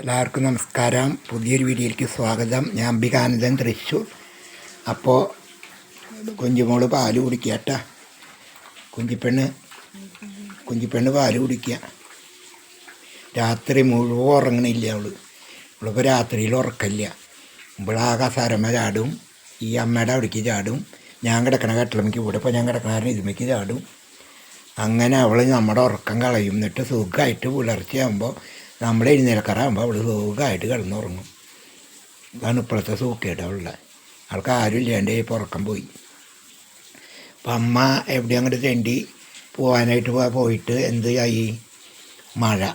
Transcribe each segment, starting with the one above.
എല്ലാവർക്കും നമസ്കാരം. പുതിയൊരു വീഡിയോയിലേക്ക് സ്വാഗതം. ഞാൻ അംബികാനന്ദൻ തൃശ്ശൂർ. അപ്പോൾ കുഞ്ചുമോൾ പാൽ കുടിക്കുക കേട്ടാ. കുഞ്ചിപ്പെണ്ണ് കുഞ്ചിപ്പെണ്ണ് പാൽ കുടിക്കുക. രാത്രി മുഴുവൻ ഉറങ്ങണില്ല അവൾ. ഇവളിപ്പോൾ രാത്രിയിൽ ഉറക്കില്ല ഇവിടെ കസാരമ്മ ചാടും. ഈ അമ്മയുടെ അവിടേക്ക് ചാടും. ഞാൻ കിടക്കണ കട്ടിലമ്മയ്ക്ക് ഇവിടെ ഇപ്പോൾ ഞാൻ കിടക്കണ ഇതുമ്മയ്ക്ക് ചാടും. അങ്ങനെ അവൾ നമ്മുടെ ഉറക്കം കളയും. എന്നിട്ട് സുഖമായിട്ട് പുലർച്ചയാകുമ്പോൾ നമ്മൾ എഴുന്നേൽക്കാറാകുമ്പോൾ അവൾ സുഖമായിട്ട് കിടന്നുറങ്ങും. അതാണ് ഇപ്പോഴത്തെ സൂക്കേട് അവളുടെ. അവൾക്ക് ആരും ഇല്ലാണ്ട് പുറക്കം പോയി. അപ്പം അമ്മ എവിടെ അങ്ങോട്ട് തെണ്ടി പോകാനായിട്ട് പോയിട്ട് എന്ത് ആയി? മഴ.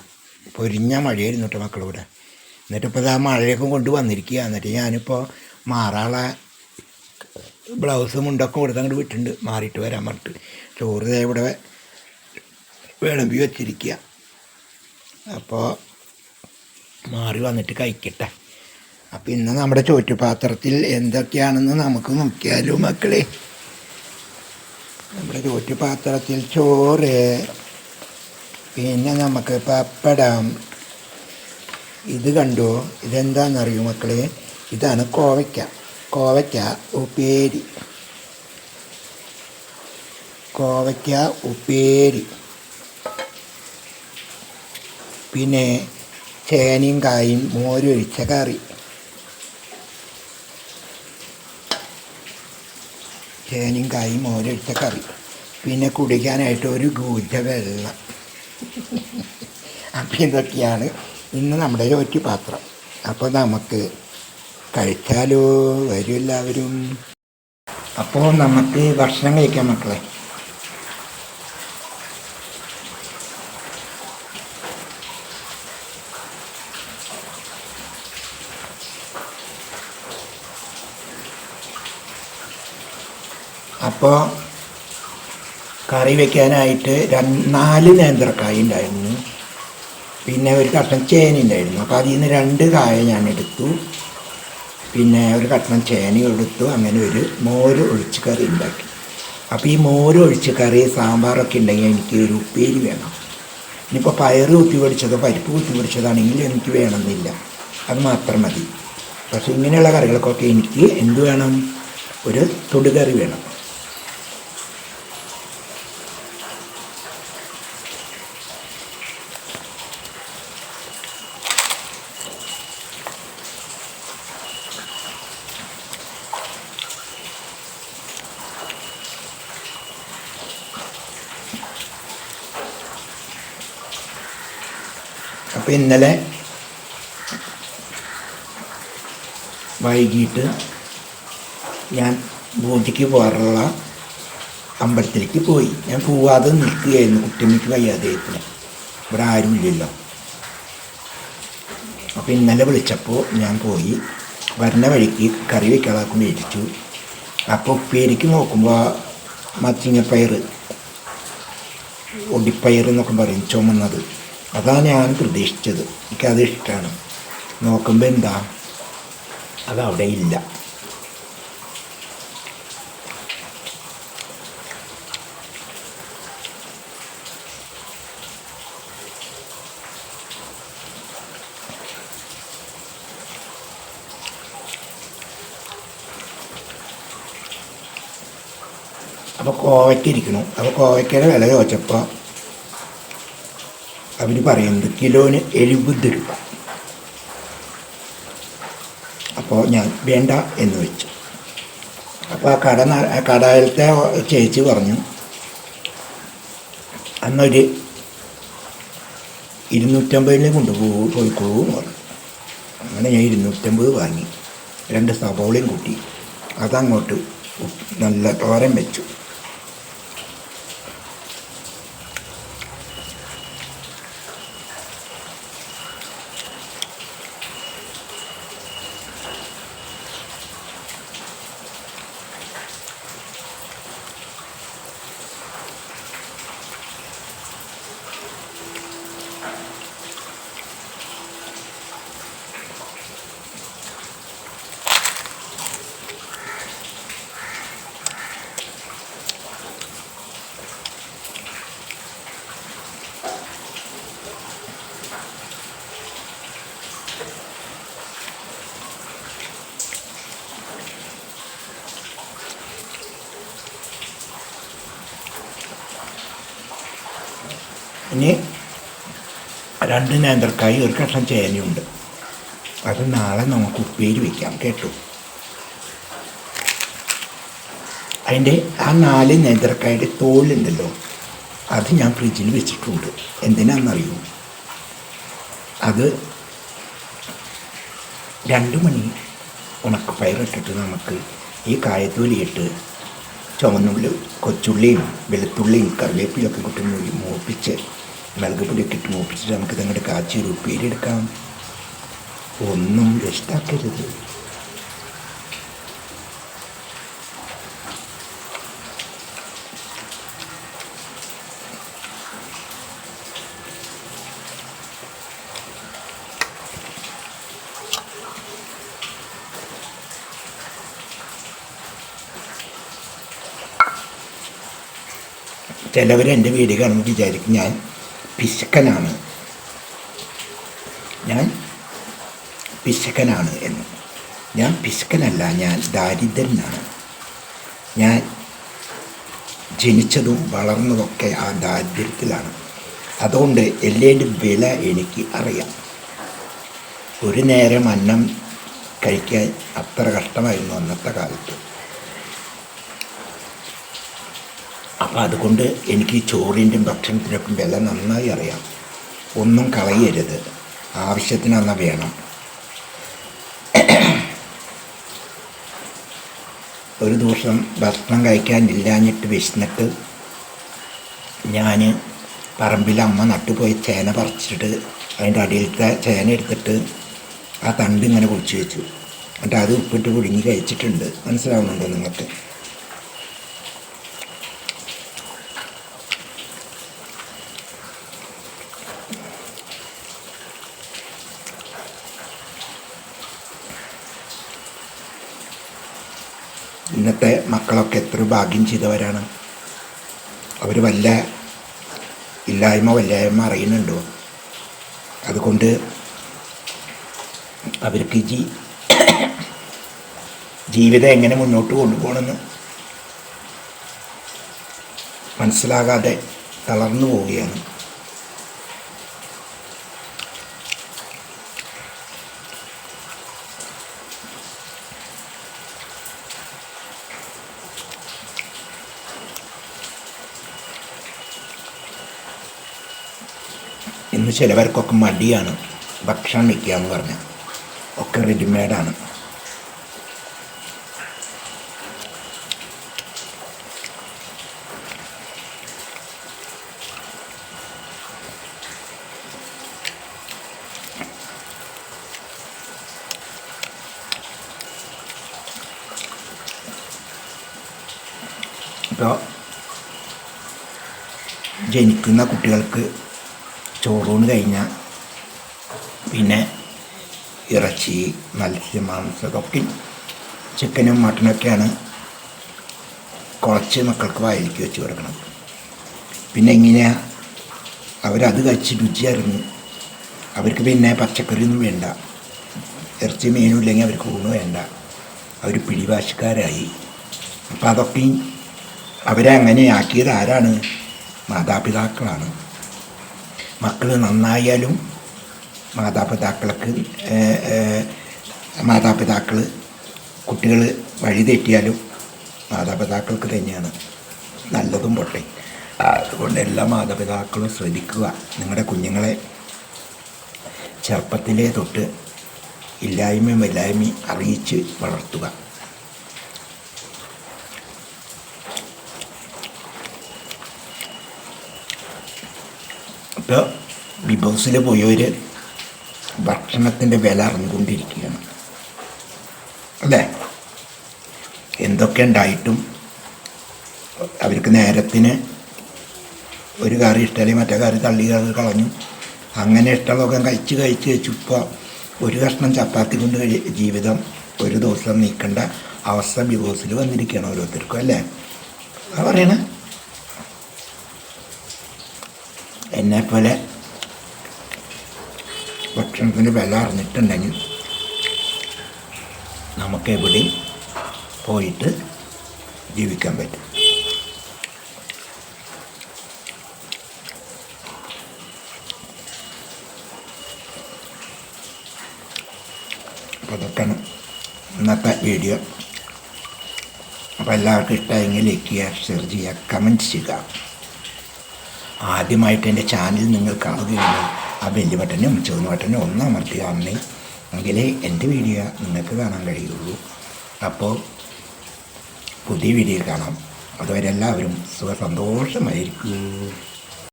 പൊരിഞ്ഞ മഴയായിരുന്നു കേട്ടോ മക്കളിവിടെ. എന്നിട്ട് ഇപ്പോൾ ആ മഴയൊക്കെ കൊണ്ട് വന്നിരിക്കുക എന്നിട്ട് ഞാനിപ്പോൾ മാറാളെ ബ്ലൗസ് മുണ്ടൊക്കെ കൊടുത്ത് അങ്ങോട്ട് വിട്ടിട്ടുണ്ട്. മാറിയിട്ട് വരാൻ പറഞ്ഞിട്ട്. ചോറ് ഇവിടെ വിളമ്പി വച്ചിരിക്കുക അപ്പോൾ മാറി വന്നിട്ട് കഴിക്കട്ടെ. അപ്പം ഇന്ന് നമ്മുടെ ചോറ്റുപാത്രത്തിൽ എന്തൊക്കെയാണെന്ന് നമുക്ക് നോക്കിയാലോ മക്കളെ. നമ്മുടെ ചോറ്റുപാത്രത്തിൽ ചോറ് പിന്നെ നമുക്ക് പപ്പടം. ഇത് കണ്ടോ? ഇതെന്താണെന്നറിയൂ മക്കളെ? ഇതാണ് കോവയ്ക്ക. കോവയ്ക്ക ഉപ്പേരി. കോവയ്ക്ക ഉപ്പേരി. പിന്നെ ചേനയും കായും മോരൊഴിച്ച കറി. ചേനയും കായും മോരൊഴിച്ച കറി. പിന്നെ കുടിക്കാനായിട്ട് ഒരു ഗൂജ വെള്ളം. അപ്പം ഇതൊക്കെയാണ് ഇന്ന് നമ്മുടെ പാത്രം അപ്പോൾ നമുക്ക് കഴിച്ചാലോ? വരും എല്ലാവരും. അപ്പോൾ നമുക്ക് ഭക്ഷണം കഴിക്കാം മക്കളെ. അപ്പോൾ കറി വെക്കാനായിട്ട് നാല് നേന്ത്രക്കായ ഉണ്ടായിരുന്നു പിന്നെ ഒരു കഷ്ണം ചേന ഉണ്ടായിരുന്നു അപ്പോൾ അതിൽ നിന്ന് രണ്ട് കായ ഞാൻ എടുത്തു. പിന്നെ ഒരു കഷ്ണം ചേന എടുത്തു. അങ്ങനെ ഒരു മോര് ഒഴിച്ച് കറി ഉണ്ടാക്കി അപ്പോൾ ഈ മോര് ഒഴിച്ച് കറി സാമ്പാറൊക്കെ ഉണ്ടെങ്കിൽ എനിക്ക് ഒരു ഉപ്പേരി വേണം. ഇനിയിപ്പോൾ പയറ് കുത്തി പൊടിച്ചതോ പരിപ്പ് കുത്തി പൊടിച്ചതാണെങ്കിൽ എനിക്ക് വേണമെന്നില്ല. അത് മാത്രം മതി. പക്ഷേ ഇങ്ങനെയുള്ള കറികൾക്കൊക്കെ എനിക്ക് എന്ത് വേണം? ഒരു തൊടുകറി വേണം. അപ്പോൾ ഇന്നലെ വൈകിട്ട് ഞാൻ പൂജയ്ക്ക് പോകാറുള്ള അമ്പലത്തിലേക്ക് പോയി. ഞാൻ പോവാതെ നിൽക്കുകയായിരുന്നു. കുട്ടിയമ്മയ്ക്ക് വയ്യാതെയത്തിന് ഇവിടെ ആരുമില്ലല്ലോ അപ്പോൾ ഇന്നലെ വിളിച്ചപ്പോൾ ഞാൻ പോയി. വരുന്ന വഴിക്ക് കറി വെക്കാളാക്കും മേടിച്ചു അപ്പോൾ ഉപ്പേരിക്ക് നോക്കുമ്പോൾ മത്തിങ്ങപ്പയർ ഒടിപ്പയർ എന്നൊക്കെ പറയും ചുമന്നത്. അതാണ് ഞാൻ പ്രതീക്ഷിച്ചത്. എനിക്കത് ഇഷ്ടമാണ് നോക്കുമ്പോൾ എന്താ? അതവിടെ ഇല്ല. അപ്പോൾ കോവയ്ക്കിരിക്കണം അപ്പോൾ കോവയ്ക്കയുടെ വില ചോദിച്ചപ്പോൾ അവർ പറയുന്നത് കിലോന് എഴുപത് രൂപ. അപ്പോൾ ഞാൻ വേണ്ട എന്ന് വെച്ചു. അപ്പോൾ ആ കട കടയിലത്തെ ചേച്ചി പറഞ്ഞു അന്നൊരു ഇരുന്നൂറ്റമ്പതിന് കൊണ്ടുപോകും പോയിക്കോളൂ എന്ന് പറഞ്ഞു. അങ്ങനെ ഞാൻ ഇരുന്നൂറ്റമ്പത് വാങ്ങി. രണ്ട് സബോളയും കൂട്ടി. അതങ്ങോട്ട് നല്ല തോരൻ വെച്ചു. ഇനി രണ്ട് നേന്ത്രക്കായി ഒരു കഷ്ണം ചേനയുണ്ട്. അത് നാളെ നമുക്ക് ഉപ്പേരി വയ്ക്കാം കേട്ടു. അതിന്റെ ആ നാല് നേന്ത്രക്കായുടെ തോലുണ്ടല്ലോ അത് ഞാൻ ഫ്രിഡ്ജിൽ വെച്ചിട്ടുണ്ട്. എന്തിനാണെന്നറിയൂ? അത് രണ്ട് മണി ഉണക്കപ്പയറിട്ടിട്ട് നമുക്ക് ഈ കായത്തൊലിയിട്ട് ചുവന്നുള്ളി കൊച്ചുള്ളിയും വെളുത്തുള്ളിയും കറിവേപ്പിലൊക്കെ കൂട്ടി മൂപ്പിച്ച് മുളക് പൊടിയൊക്കെ ഇട്ട് മൂപ്പിച്ചിട്ട് നമുക്ക് ഇതങ്ങോട്ട് കാച്ചി ഒരു ഉപ്പേരി എടുക്കാം. ഒന്നും വേസ്റ്റാക്കരുത്. ചിലവർ എന്റെ വീട് കാണുമ്പോൾ വിചാരിക്കും. ഞാൻ പിശുക്കനാണ്. ഞാൻ പിശുക്കനാണ് എന്ന്. ഞാൻ പിശുക്കനല്ല ഞാൻ ദാരിദ്ര്യനാണ് ഞാൻ ജനിച്ചതും വളർന്നതൊക്കെ ആ ദാരിദ്ര്യത്തിലാണ്. അതുകൊണ്ട് എല്ലേന്റെ വില എനിക്ക് അറിയാം. ഒരു നേരം അന്നം കഴിക്കാൻ അത്ര കഷ്ടമായിരുന്നു അന്നത്തെ കാലത്ത്. അപ്പം അതുകൊണ്ട് എനിക്ക് ചോറിന്റെയും ഭക്ഷണത്തിനൊക്കെ വില നന്നായി അറിയാം. ഒന്നും കളയരുത്. ആവശ്യത്തിന് അന്ന വേണം. ഒരു ദിവസം ഭക്ഷണം കഴിക്കാനില്ലാഞ്ഞിട്ട് വിശന്നിട്ട് ഞാൻ പറമ്പിൽ അമ്മ നട്ടുപോയി ചേന പറിച്ചിട്ട് അതിന്റെ അടിയിലത്തെ ചേന എടുത്തിട്ട് ആ തണ്ട് ഇങ്ങനെ കുളിച്ച് വെച്ചു. എന്നിട്ട് അത് ഉപ്പിട്ട് പുഴുങ്ങി കഴിച്ചിട്ടുണ്ട്. മനസ്സിലാവുന്നുണ്ടോ നിങ്ങൾക്ക്? ഇന്നത്തെ മക്കളൊക്കെ എത്ര ഭാഗ്യം ചെയ്തവരാണ്. അവർ വല്ല ഇല്ലായ്മ വല്ലായ്മ അറിയുന്നുണ്ടോ? അതുകൊണ്ട് അവർക്ക് ജീ ജീവിതം എങ്ങനെ മുന്നോട്ട് കൊണ്ടുപോകണമെന്ന് മനസ്സിലാകാതെ തളർന്നു പോവുകയാണ്. ഇന്ന് ചിലവർക്കൊക്കെ മടിയാണ്. ഭക്ഷണം വയ്ക്കുക എന്ന് പറഞ്ഞാൽ ഒക്കെ റെഡിമെയ്ഡാണ് ജനിക്കുന്ന കുട്ടികൾക്ക് ചോറൂണ് കഴിഞ്ഞാൽ പിന്നെ ഇറച്ചി മത്സ്യം മാംസം ഒക്കെ ചിക്കനും മട്ടനൊക്കെയാണ് കുറച്ച് മക്കൾക്ക് വായിലേക്ക് വെച്ച് കൊടുക്കണം. പിന്നെ എങ്ങനെയാ അവരത് കഴിച്ച് രുചി അറിഞ്ഞു അവർക്ക് പിന്നെ പച്ചക്കറിയൊന്നും വേണ്ട. ഇറച്ചി മീനും ഇല്ലെങ്കിൽ അവർക്ക് ഊണ് വേണ്ട. അവർ പിടിവാശിക്കാരായി. അപ്പം അതൊക്കെ അവരെ അങ്ങനെ ആക്കിയത് ആരാണ്? മാതാപിതാക്കളാണ്. മക്കൾ നന്നായാലും മാതാപിതാക്കൾക്ക് മാതാപിതാക്കൾ കുട്ടികൾ വഴി തെറ്റിയാലും മാതാപിതാക്കൾക്ക് തന്നെയാണ്. നല്ലതും പൊട്ടെ. അതുകൊണ്ട് എല്ലാ മാതാപിതാക്കളും ശ്രദ്ധിക്കുക. നിങ്ങളുടെ കുഞ്ഞുങ്ങളെ ചെറുപ്പത്തിലേ തൊട്ട് ഇല്ലായ്മയും ഇല്ലായ്മയും അറിയിച്ച് വളർത്തുക. ഇപ്പോൾ ബിഗ് ബോസിൽ പോയവർ ഭക്ഷണത്തിന്റെ വില അറിഞ്ഞുകൊണ്ടിരിക്കുകയാണ്. അല്ലേ? എന്തൊക്കെ ഉണ്ടായിട്ടും അവർക്ക് നേരത്തിന് ഒരു കറി ഇഷ്ടമല്ലേ? മറ്റേ കറി തള്ളി കളഞ്ഞു. അങ്ങനെ ഇഷ്ടമുള്ളതൊക്കെ കഴിച്ച് കഴിച്ച് ഇപ്പോൾ ഒരു കഷ്ണം ചപ്പാത്തി കൊണ്ട് ജീവിതം ഒരു ദിവസം നീക്കേണ്ട അവസ്ഥ ബിഗ് ബോസിൽ വന്നിരിക്കുകയാണ് ഓരോരുത്തർക്കും അല്ലേ? പറയണേ. എന്നെപ്പോലെ ഭക്ഷണത്തിന് വില അറിഞ്ഞിട്ടുണ്ടെങ്കിൽ നമുക്ക് എവിടെയും പോയിട്ട് ജീവിക്കാൻ പറ്റും. അതൊക്കെയാണ് ഇന്നത്തെ വീഡിയോ. അപ്പോൾ എല്ലാവർക്കും ഇഷ്ടമായെങ്കിൽ ലൈക്ക് ചെയ്യുക ഷെയർ ചെയ്യുക കമന്റ് ചെയ്യുക. ആദ്യമായിട്ട് എന്റെ ചാനൽ നിങ്ങൾ കാണുകയാണ് ആ ബെല്ലി ബട്ടനും ചുവന്ന ബട്ടനും ഒന്ന് അമർത്തുക അന്നേ എങ്കിലേ എന്റെ വീഡിയോ നിങ്ങൾക്ക് കാണാൻ കഴിയുള്ളൂ. അപ്പോൾ പുതിയ വീഡിയോ കാണാം. അതുവരെ എല്ലാവരും സുഖ സന്തോഷമായിരിക്കും.